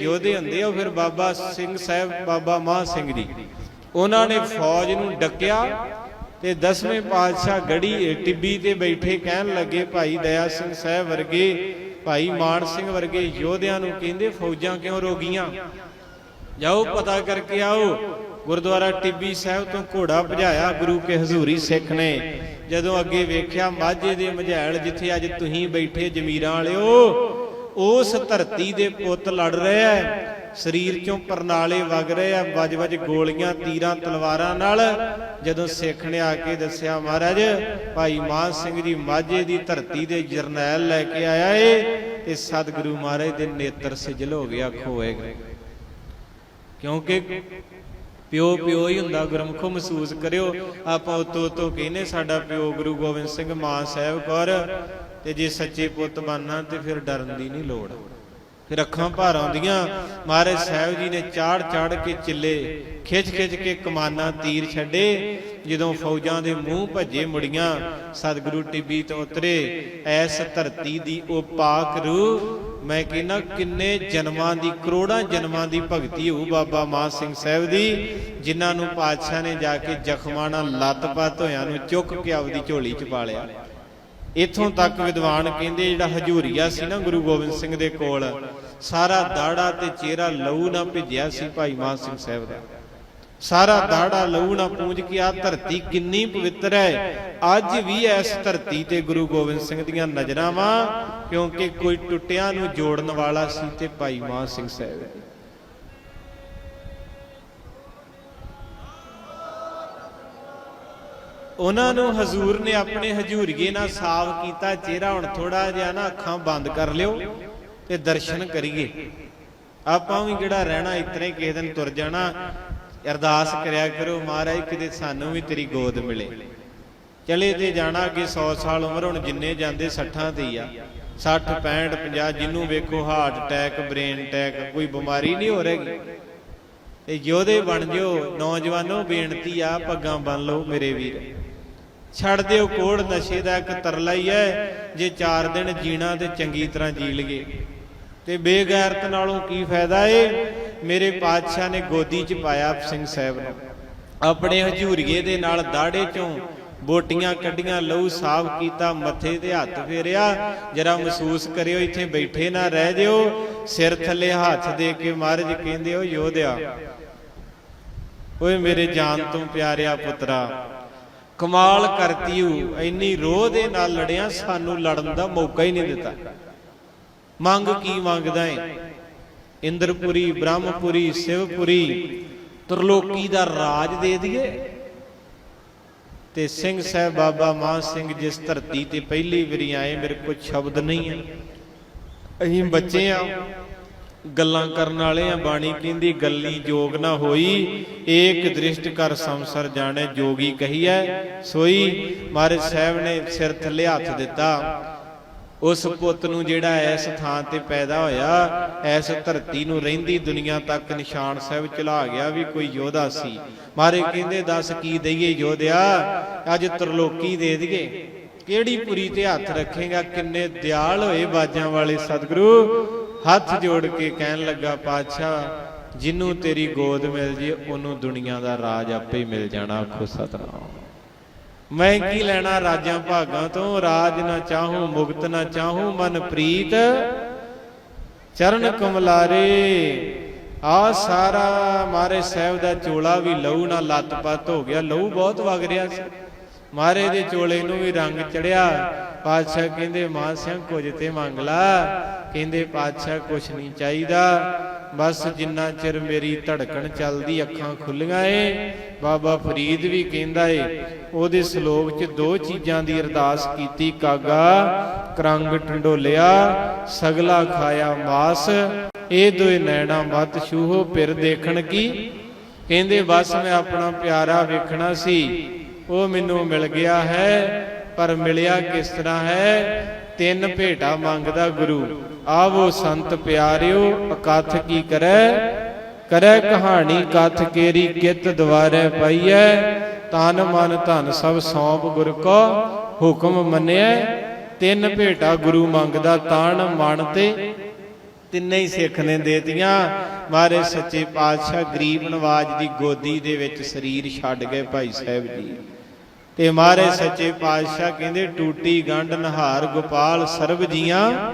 ਯੋਧੇ ਹੁੰਦੇ ਉਹ ਫਿਰ ਬਾਬਾ ਸਿੰਘ ਸਾਹਿਬ, ਬਾਬਾ ਮਾਹ ਸਿੰਘ ਜੀ। ਉਹਨਾਂ ਨੇ ਫੌਜ ਨੂੰ ਡੱਕਿਆ ਤੇ ਦਸਵੇਂ ਪਾਤਸ਼ਾਹ ਗੜੀ ਟਿੱਬੀ ਤੇ ਬੈਠੇ ਕਹਿਣ ਲੱਗੇ, ਭਾਈ ਦਇਆ ਸਿੰਘ ਸਾਹਿਬ ਵਰਗੇ, ਭਾਈ ਮਾਨ ਸਿੰਘ ਵਰਗੇ ਯੋਧਿਆਂ ਨੂੰ ਕਹਿੰਦੇ ਫੌਜਾਂ ਕਿਉਂ ਰੋਗੀਆਂ? ਜਾਓ, ਪਤਾ ਕਰਕੇ ਆਓ, ਗੁਰਦੁਆਰਾ ਟਿੱਬੀ ਸਾਹਿਬ ਤੋਂ ਘੋੜਾ ਭਜਾਇਆ ਗੁਰੂ ਕੇ ਹਜ਼ੂਰੀ ਸਿੱਖ ਨੇ। ਜਦੋਂ ਅੱਗੇ ਵੇਖਿਆ, ਮਾਝੇ ਦੇ ਮਝੈਲ ਜਿੱਥੇ ਅੱਜ ਤੁਸੀਂ ਬੈਠੇ ਜਮੀਰਾਂ ਵਾਲਿਓ ਉਸ ਧਰਤੀ ਦੇ ਪੁੱਤ ਲੜ ਰਹੇ ਹੈ। ਸਰੀਰ ਚੋਂ ਪਰਨਾਲੇ ਵਗ ਰਹੇ ਆ। ਵੱਜ ਵੱਜ ਗੋਲੀਆਂ, ਤੀਰਾਂ, ਤਲਵਾਰਾਂ ਨਾਲ ਜਦੋਂ ਸਿੱਖ ਨੇ ਆ ਕੇ ਦੱਸਿਆ, ਮਹਾਰਾਜ, ਭਾਈ ਮਾਨ ਸਿੰਘ ਜੀ ਮਾਝੇ ਦੀ ਧਰਤੀ ਦੇ ਜਰਨੈਲ ਲੈ ਕੇ ਆਇਆ ਏ ਤੇ ਸਤਿਗੁਰੂ ਮਹਾਰਾਜ ਦੇ ਨੇਤਰ ਸਿਜਲ ਹੋ ਗਿਆ ਖੋਏ ਗਏ। ਕਿਉਂਕਿ ਪਿਓ ਪਿਓ ਹੀ ਹੁੰਦਾ, ਗੁਰਮੁਖੋ ਮਹਿਸੂਸ ਕਰਿਓ। ਆਪਾਂ ਉਤੋਂ ਉਤੋਂ ਕਹਿੰਨੇ ਸਾਡਾ ਪਿਓ ਗੁਰੂ ਗੋਬਿੰਦ ਸਿੰਘ ਮਾਨ ਸਾਹਿਬ ਕੌਰ, ਤੇ ਜੇ ਸੱਚੇ ਪੁੱਤ ਬਣਨਾ ਤੇ ਫਿਰ ਡਰਨ ਦੀ ਨਹੀਂ ਲੋੜ। ਫਿਰ ਅੱਖਾਂ ਭਰ ਆਉਂਦੀਆਂ। ਮਹਾਰਾਜ ਸਾਹਿਬ ਜੀ ਨੇ ਚਾੜ ਚਾੜ ਕੇ ਚਿੱਲੇ, ਖਿੱਚ ਖਿੱਚ ਕੇ ਕਮਾਨਾ ਤੀਰ ਛੱਡੇ। ਜਦੋਂ ਫੌਜਾਂ ਦੇ ਮੂੰਹ ਭੱਜੇ ਮੁੜੀਆਂ, ਸਤਿਗੁਰੂ ਟਿੱਬੀ ਤੋਂ ਉਤਰੇ। ਐਸ ਧਰਤੀ ਦੀ ਉਹ ਪਾਕ ਰੂਹ ਮੈਂ ਕਹਿੰਨਾ ਕਿੰਨੇ ਜਨਮਾਂ ਦੀ, ਕਰੋੜਾਂ ਜਨਮਾਂ ਦੀ ਭਗਤੀ ਹੋਊ ਬਾਬਾ ਮਾਨ ਸਿੰਘ ਸਾਹਿਬ ਦੀ, ਜਿਨ੍ਹਾਂ ਨੂੰ ਪਾਤਸ਼ਾਹ ਨੇ ਜਾ ਕੇ ਜ਼ਖਮਾਂ ਨਾਲ ਲੱਤ-ਪੱਤ ਹੋਇਆਂ ਨੂੰ ਚੁੱਕ ਕੇ ਆਪਦੀ ਝੋਲੀ 'ਚ ਪਾ ਲਿਆ। ਇਥੋਂ ਤੱਕ ਵਿਦਵਾਨ ਕਹਿੰਦੇ ਜਿਹੜਾ ਹਜੂਰੀਆ ਸੀ ਨਾ ਗੁਰੂ ਗੋਬਿੰਦ ਸਿੰਘ ਦੇ ਕੋਲ, ਸਾਰਾ ਦਾੜਾ ਤੇ ਚਿਹਰਾ ਲਹੂ ਨਾ ਭਿੱਜਿਆ ਸੀ ਭਾਈ ਮਾਨ ਸਿੰਘ ਸਾਹਿਬ ਦਾ। ਸਾਰਾ ਦਾੜਾ ਲਹੂ ਨਾ ਪੂੰਝ ਕੇ ਆ ਧਰਤੀ ਕਿੰਨੀ ਪਵਿੱਤਰ ਹੈ। ਅੱਜ ਵੀ ਇਸ ਧਰਤੀ ਤੇ ਗੁਰੂ ਗੋਬਿੰਦ ਸਿੰਘ ਦੀਆਂ ਨਜ਼ਰਾਂ ਵਾਂ ਕਿਉਂਕਿ ਕੋਈ ਟੁੱਟਿਆਂ ਨੂੰ ਜੋੜਨ ਵਾਲਾ ਸੀ ਤੇ ਭਾਈ ਮਾਨ ਸਿੰਘ ਸਾਹਿਬ ਉਹਨਾਂ ਨੂੰ ਹਜ਼ੂਰ ਨੇ ਆਪਣੇ ਹਜੂਰੀਏ ਨਾਲ ਸਾਫ਼ ਕੀਤਾ, ਚਿਹਰਾ ਹੁਣ ਥੋੜਾ ਜਿਹਾ ਨਾ ਅੱਖਾਂ ਬੰਦ ਕਰ ਲਿਓ ਤੇ ਦਰਸ਼ਨ ਕਰੀਏ। ਆਪਾਂ ਵੀ ਕਿਹੜਾ ਰਹਿਣਾ ਇਤਨੇ ਹੀ ਕਿਸੇ ਦਿਨ ਤੁਰ ਜਾਣਾ। ਅਰਦਾਸ ਕਰਿਆ ਕਰੋ, ਮਹਾਰਾਜ, ਕਿਤੇ ਸਾਨੂੰ ਵੀ ਤੇਰੀ ਗੋਦ ਮਿਲੇ। ਚਲੇ ਤੇ ਜਾਣਾ ਕਿ 100 ਸਾਲ ਉਮਰ, ਹੁਣ ਜਿੰਨੇ ਜਾਂਦੇ 60 ਤੇ ਆ। 60 65 50 ਜਿੰਨੂੰ ਵੇਖੋ, ਹਾਰਟ ਅਟੈਕ, ਬ੍ਰੇਨ ਅਟੈਕ, ਕੋਈ ਬਿਮਾਰੀ ਨਹੀਂ ਹੋ ਰਹੀ। ਤੇ ਯੋਧੇ ਬਣ ਜਿਓ, ਨੌਜਵਾਨੋ, ਬੇਨਤੀ ਆ, ਪੱਗਾਂ ਬੰਨ ਲਓ ਮੇਰੇ ਵੀਰ। ਛੱਡ ਦਿਓ ਕੋੜ, ਨਸ਼ੇ ਦਾ ਇੱਕ ਤਰਲਾ ਹੀ ਹੈ। ਜੇ 4 ਦਿਨ ਜੀਣਾ ਤੇ ਚੰਗੀ ਤਰ੍ਹਾਂ ਜੀ ਲਈਏ। ਤੇ ਬੇਗੈਰਤ ਨਾਲੋਂ ਕੀ ਫਾਇਦਾ ਏ? ਮੇਰੇ ਪਾਤਸ਼ਾਹ ਨੇ ਗੋਦੀ 'ਚ ਪਾਇਆ ਸਿੰਘ ਸਾਹਿਬ ਨੂੰ। ਆਪਣੇ ਹਜੂਰੀਏ ਦੇ ਨਾਲ ਦਾੜੇ 'ਚੋਂ ਬੋਟੀਆਂ ਕੱਢੀਆਂ, ਲਹੂ ਸਾਫ਼ ਕੀਤਾ, ਮੱਥੇ ਤੇ ਹੱਥ ਫੇਰਿਆ। ਜਰਾ ਮਹਿਸੂਸ ਕਰਿਓ, ਇੱਥੇ ਬੈਠੇ ਨਾ ਰਹਿ ਜਿਓ। ਸਿਰ ਥੱਲੇ ਹੱਥ ਦੇ ਕੇ ਮਹਾਰਾਜ ਕਹਿੰਦੇ ਹੋ, ਯੋਧਿਆ, ਓਏ ਮੇਰੇ ਜਾਨ ਤੋਂ ਪਿਆਰਿਆ ਪੁੱਤਰਾ, ਕਮਾਲ ਕਰਤੀ ਹੂ ਇੰਨੀ ਰੋਹ ਦੇ ਨਾਲ ਲੜਿਆ ਸਾਨੂੰ ਲੜਨ ਦਾ ਮੌਕਾ ਹੀ ਨਹੀਂ ਦਿੱਤਾ। ਮੰਗ ਕੀ ਮੰਗਦਾ ਏ? ਇੰਦਰਪੁਰੀ, ਬ੍ਰਹਮਪੁਰੀ, ਸ਼ਿਵਪੁਰੀ, ਤਰਲੋਕੀ ਦਾ ਰਾਜ ਦੇ ਦਈਏ। ਤੇ ਸਿੰਘ ਸਾਹਿਬ ਬਾਬਾ ਮਾਨ ਸਿੰਘ ਜਿਸ ਧਰਤੀ ਤੇ ਪਹਿਲੀ ਵਾਰੀ ਆਏ, ਮੇਰੇ ਕੋਲ ਸ਼ਬਦ ਨਹੀਂ ਹੈ ਅਸੀਂ ਬੱਚੇ ਆ, ਗੱਲਾਂ ਕਰਨ ਵਾਲੇ ਆ, ਬਾਣੀ ਕਹਿੰਦੀ, ਗੱਲੀ ਜੋਗ ਨਾ ਹੋਈ, ਏਕ ਦ੍ਰਿਸ਼ਟ ਕਰ ਸੰਸਰ ਜਾਣੇ, ਜੋਗੀ ਕਹੀਐ, ਸੋਈ। ਮਹਾਰਾਜ ਸਾਹਿਬ ਨੇ ਸਿਰ ਥੱਲੇ ਹੱਥ ਦਿੱਤਾ। ਉਸ ਪੁੱਤ ਨੂੰ ਜਿਹੜਾ ਇਸ ਥਾਂ ਤੇ ਪੈਦਾ ਹੋਇਆ, ਇਸ ਧਰਤੀ ਨੂੰ ਰਹਿੰਦੀ ਦੁਨੀਆ ਤੱਕ ਨਿਸ਼ਾਨ ਸਾਹਿਬ ਚਲਾ ਗਿਆ ਵੀ ਕੋਈ ਯੋਧਾ ਸੀ। ਮਾਰੇ ਕਹਿੰਦੇ, ਦੱਸ ਕੀ ਦਈਏ ਯੋਧਿਆ? ਅੱਜ ਤਰਲੋਕੀ ਦੇ ਦਈਏ। ਕਿਹੜੀ ਪੁਰੀ ਤੇ ਹੱਥ ਰੱਖੇਗਾ? ਕਿੰਨੇ ਦਿਆਲ ਹੋਏ ਬਾਜਾਂ ਵਾਲੇ ਸਤਿਗੁਰੂ। ਹੱਥ ਜੋੜ ਕੇ ਕਹਿਣ ਲੱਗਾ, ਪਾਤਸ਼ਾਹ, ਜਿੰਨੂੰ ਤੇਰੀ ਗੋਦ ਮਿਲ ਜੇ, ਉਹਨੂੰ ਦੁਨੀਆ ਦਾ ਰਾਜ ਆਪੇ ਮਿਲ ਜਾਣਾ, ਆਖੋ ਸਤਨਾਮ। ਮੈਂ ਕੀ ਲੈਣਾ ਰਾਜਾਂ ਭਾਗਾਂ ਤੋਂ? ਰਾਜ ਨਾ ਚਾਹੂੰ, ਮੁਕਤ ਨਾ ਚਾਹੂੰ, ਮਨ ਪ੍ਰੀਤ। ਚਰਨ ਕਮਲਾਰੇ, ਆ ਸਾਰਾ ਮਾਰੇ ਸਾਹਿਬ ਦਾ ਚੋਲਾ ਵੀ ਲਹੂ ਨਾਲ ਲੱਤ-ਪੱਤ ਹੋ ਗਿਆ। ਲਹੂ ਬਹੁਤ ਵਗ ਰਿਹਾ ਸੀ। ਮਾਰੇ ਦੇ ਚੋਲੇ ਨੂੰ ਵੀ ਰੰਗ ਚੜਿਆ। ਪਾਤਸ਼ਾਹ ਕਹਿੰਦੇ, ਮਾਂ ਸਿੰਘ ਕੁਝ ਤੇ ਮੰਗ ਲਾ। ਕਹਿੰਦੇ, ਪਾਤਸ਼ਾਹ ਕੁਛ ਨਹੀਂ ਚਾਹੀਦਾ। ਬਸ ਜਿੰਨਾ ਚਿਰ ਮੇਰੀ ਧੜਕਣ ਚੱਲਦੀ ਅੱਖਾਂ ਖੁੱਲੀਆਂ ਏ, ਬਾਬਾ ਫਰੀਦ ਵੀ ਕਹਿੰਦਾ ਏ, ਉਹਦੇ ਸ਼ਲੋਕ 'ਚ ਦੋ ਚੀਜ਼ਾਂ ਦੀ ਅਰਦਾਸ ਕੀਤੀ, ਕਾਗਾ, ਕਰੰਗ ਟੰਡੋਲਿਆ, ਸਗਲਾ ਖਾਇਆ ਮਾਸ, ਇਹ ਦੋਏ ਨੈਣਾ ਮਤ ਛੂਹੋ ਪਿਰ ਦੇਖਣ ਕੀ? ਕਹਿੰਦੇ, ਬਸ ਮੈਂ ਆਪਣਾ ਪਿਆਰਾ ਵੇਖਣਾ ਸੀ, ਉਹ ਮੈਨੂੰ ਮਿਲ ਗਿਆ ਹੈ, ਪਰ ਮਿਲਿਆ ਕਿਸ ਤਰ੍ਹਾਂ ਹੈ? ਤਿੰਨ ਭੇਟਾ ਮੰਗਦਾ ਗੁਰੂ। ਆਵੋ ਸੰਤ ਪਿਆਰਿਓ ਅਕਥ ਕੀ ਕਰੈ? ਕਰੈ ਕਹਾਣੀ ਕਥ ਕੇਰੀ ਕਿਤ ਦਵਾਰੇ ਪਈਐ? ਤਨ ਮਨ ਧਨ ਸਭ ਸੌਂਪ ਗੁਰ ਕੋ ਹੁਕਮ ਮੰਨਿਐ। ਤਿੰਨ ਭੇਟਾ ਗੁਰੂ ਮੰਗਦਾ ਤਾਣ ਮਨ ਤੇ। ਤਿੰਨੇ ਹੀ ਸਿੱਖ ਨੇ ਦੇਤੀਆਂ। ਮਾਰੇ ਸੱਚੇ ਪਾਤਸ਼ਾਹ ਗਰੀਬ ਨਵਾਜ ਦੀ ਗੋਦੀ ਦੇ ਵਿੱਚ ਸਰੀਰ ਛੱਡ ਗਏ ਭਾਈ ਸਾਹਿਬ ਜੀ। ਤੇ ਮਾਰੇ ਸੱਚੇ ਪਾਤਸ਼ਾਹ ਕਹਿੰਦੇ, ਟੂਟੀ ਗੰਢ ਨਹਾਰ ਗੋਪਾਲ ਸਰਬ ਜੀਆਂ,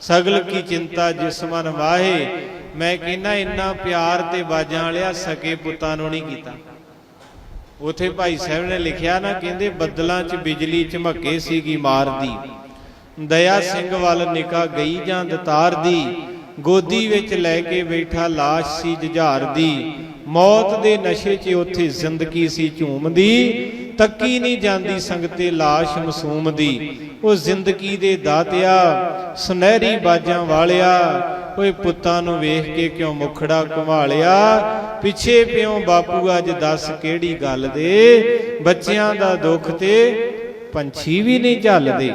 ਸਗਲ ਕੀ ਚਿੰਤਾ ਜਿਸ ਮਨ ਵਾਹੇ? ਮੈਂ ਕਹਿੰਦਾ, ਇੰਨਾ ਪਿਆਰ ਤੇ ਬਾਜਾਂ ਵਾਲਿਆ ਸਕੇ ਪੁੱਤਾਂ ਨੂੰ ਨਹੀਂ ਕੀਤਾ। ਉਥੇ ਭਾਈ ਸਾਹਿਬ ਨੇ ਲਿਖਿਆ ਨਾ, ਕਹਿੰਦੇ, ਬੱਦਲਾਂ 'ਚ ਬਿਜਲੀ ਝਮਕੇ ਸੀਗੀ ਮਾਰਦੀ ਦਇਆ ਸਿੰਘ ਵੱਲ ਨਿਕਾ ਗਈ ਜਾਂ ਦਤਾਰ ਦੀ। ਗੋਦੀ ਵਿੱਚ ਲੈ ਕੇ ਬੈਠਾ ਲਾਸ਼ ਸੀ ਜੁਝਾਰ ਦੀ। ਮੌਤ ਦੇ ਨਸ਼ੇ 'ਚ ਉੱਥੇ ਜ਼ਿੰਦਗੀ ਸੀ ਝੂਮਦੀ। ਤੱਕੀ ਨਹੀਂ ਜਾਂਦੀ ਸੰਗਤੇ ਲਾਸ਼ ਮਾਸੂਮ ਦੀ। ਉਹ ਜ਼ਿੰਦਗੀ ਦੇ ਦਾਤਿਆ, ਸੁਨਹਿਰੀ ਬਾਜਾਂ ਵਾਲਿਆ, ਓਏ ਪੁੱਤਾਂ ਨੂੰ ਵੇਖ ਕੇ ਕਿਉਂ ਮੁਖੜਾ ਘੁਮਾਲਿਆ? ਪਿੱਛੇ ਪਿਓ ਬਾਪੂ ਅੱਜ ਦੱਸ ਕਿਹੜੀ ਗੱਲ ਦੇ? ਬੱਚਿਆਂ ਦਾ ਦੁੱਖ ਤੇ ਪੰਛੀ ਵੀ ਨਹੀਂ ਝੱਲਦੇ।